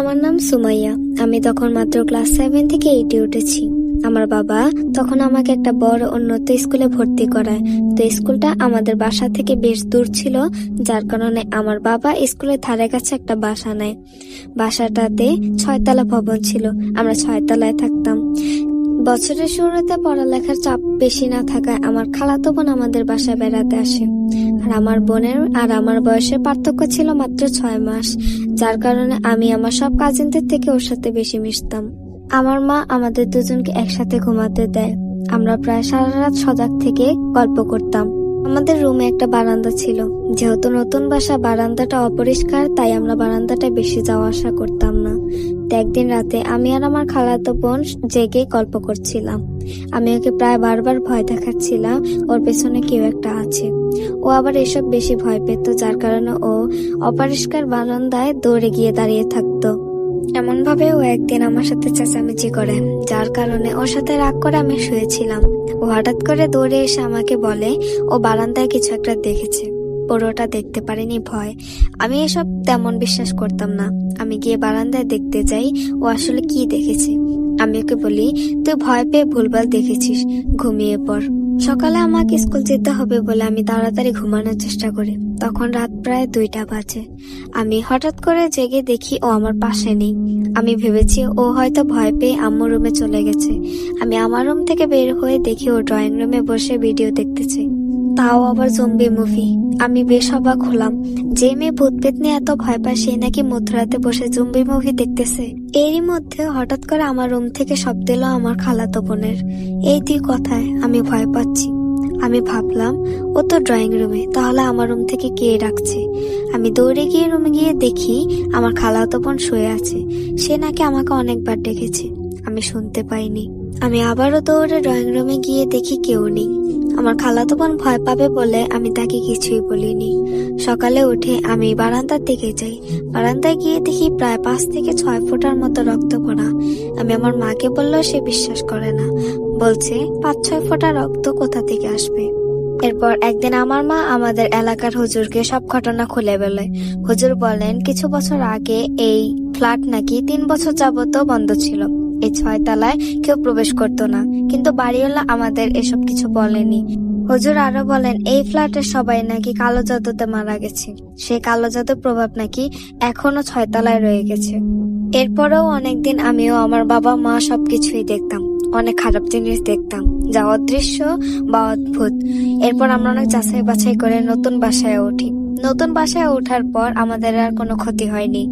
আমার নাম সুমাইয়া। আমি তখন মাত্র ক্লাস সেভেন থেকে এইটে উঠেছি। আমার বাবা তখন আমাকে একটা বড় উন্নত স্কুলে ভর্তি করায়। তো স্কুলটা আমাদের বাসা থেকে বেশ দূর ছিল, যার কারণে আমার বাবা স্কুলের ধারে কাছে একটা বাসা নেয়। বাসাটাতে ছয়তলা ভবন ছিল। আমরা ছয়তলায় থাকতাম। বছরের শুরুতে পড়ালেখার চাপ বেশি না থাকায় আমার খালাতো বোন আমাদের বাসায় বেড়াতে আসে। আর আমার বোনের আর আমার বয়সের পার্থক্য ছিল মাত্র ছয় মাস, যার কারণে আমি আমার সব কাজিনদের থেকে ওর সাথে বেশি মিশতাম। আমার মা আমাদের দুজনকে একসাথে ঘুমাতে দেয়। আমরা প্রায় সারা রাত সজাগ থেকে গল্প করতাম। আমাদের রুমে একটা বারান্দা ছিল। যেহেতু নতুন বাসা, বারান্দাটা অপরিষ্কার, তাই আমরা বারান্দাটা বেশি যাওয়া আসা করতাম না। একদিন রাতে আমি আর আমার খালাতো বোন জেগে গল্প করছিলাম। আমি ওকে প্রায় বারবার ভয় দেখাচ্ছিলাম, ওর পেছনে কেউ একটা আছে। ও আবার এসব বেশি ভয় পেত, যার কারণে ও অপরিষ্কার বারান্দায় দৌড়ে গিয়ে দাঁড়িয়ে থাকতো। এমন ভাবে ও একদিন আমার সাথে চেঁচামেচি করে, যার কারণে ওর সাথে রাগ করে আমি শুয়েছিলাম। ও হঠাৎ করে দৌড়ে এসে আমাকে বলে, ও বারান্দায় কিছু একটা দেখেছে। পুরোটা দেখতে পারিনি ভয়। আমি এসব তেমন বিশ্বাস করতাম না। আমি গিয়ে বারান্দায় দেখতে যাই, ও আসলে কি দেখেছে? আমি ওকে বলি, তুই ভয় পেয়ে ভুলভাল দেখেছিস, ঘুমিয়ে পড়। সকালে আমাকে স্কুল যেতে হবে বলে আমি তাড়াতাড়ি ঘুমানোর চেষ্টা করি। তখন রাত প্রায় দুইটা বাজে। আমি হঠাৎ করে জেগে দেখি ও আমার পাশে নেই। আমি ভেবেছি ও হয়তো ভয় পেয়ে আম্মুর রুমে চলে গেছে। আমি আমার রুম থেকে বের হয়ে দেখি ও ড্রয়িং রুমে বসে ভিডিও দেখতেছে। তাও আবার জম্বি মুভি আমি বেশ অবাক হলাম যে মেয়ে ভূত পেত নিয়ে এত ভয় পায়, সে নাকি মধ্যরাতে বসে জম্বি মুভি দেখতেছে। এরই মধ্যে হঠাৎ করে আমার রুম থেকে শব্দ এলো আমার খালাতো বোনের। এই দুই কথায় আমি ভয় পাচ্ছি। আমি ভাবলাম, ও তো ড্রয়িং রুমে তাহলে আমার রুম থেকে কে ডাকছে? আমি দৌড়ে গিয়ে রুমে গিয়ে দেখি আমার খালাতো বোন শুয়ে আছে। সে নাকি আমাকে অনেকবার ডেকেছে। আমি শুনতে পাইনি। আমি আবারও দৌড়ে ড্রয়িং রুমে গিয়ে দেখি কেউ নেই। আমার খালাতো বোন ভয় পাবে বলে আমি তাকে কিছুই বলিনি। সকালে উঠে আমি বারান্দার দিকে যাই। বারান্দায় গিয়ে দেখি প্রায় পাঁচ থেকে ছয় ফুটার মতো রক্ত পড়া। আমি আমার মাকে বললেও সে বিশ্বাস করে না। বলছে, পাঁচ ছয় ফোঁটা রক্ত কোথা থেকে আসবে? এরপর একদিন আমার মা আমাদের এলাকার হুজুরকে সব ঘটনা খুলে বলে। হুজুর বলেন, কিছু বছর আগে এই ফ্ল্যাট নাকি তিন বছর যাবতও বন্ধ ছিল। এই ছয় তলায় কেউ প্রবেশ করতো না। কিন্তু বাড়িওয়ালা আমাদের এসব কিছু বলেনি। হুজুর আরও বলেন, এই ফ্ল্যাটের সবাই নাকি কালো জাদুতে মারা গেছে। সেই কালো জাদুর প্রভাব নাকি এখনও ছয়তলায় রয়ে গেছে। এরপরেও অনেকদিন আমিও আমার বাবা মা সবকিছুই দেখতাম, অনেক খারাপ জিনিস দেখতাম, যা অদৃশ্য বা অদ্ভুত। এরপর আমরা অনেক যাচাই বাছাই করে নতুন বাসায় উঠি। নতুন বাসায় ওঠার পর আমাদের আর কোনো ক্ষতি হয়নি।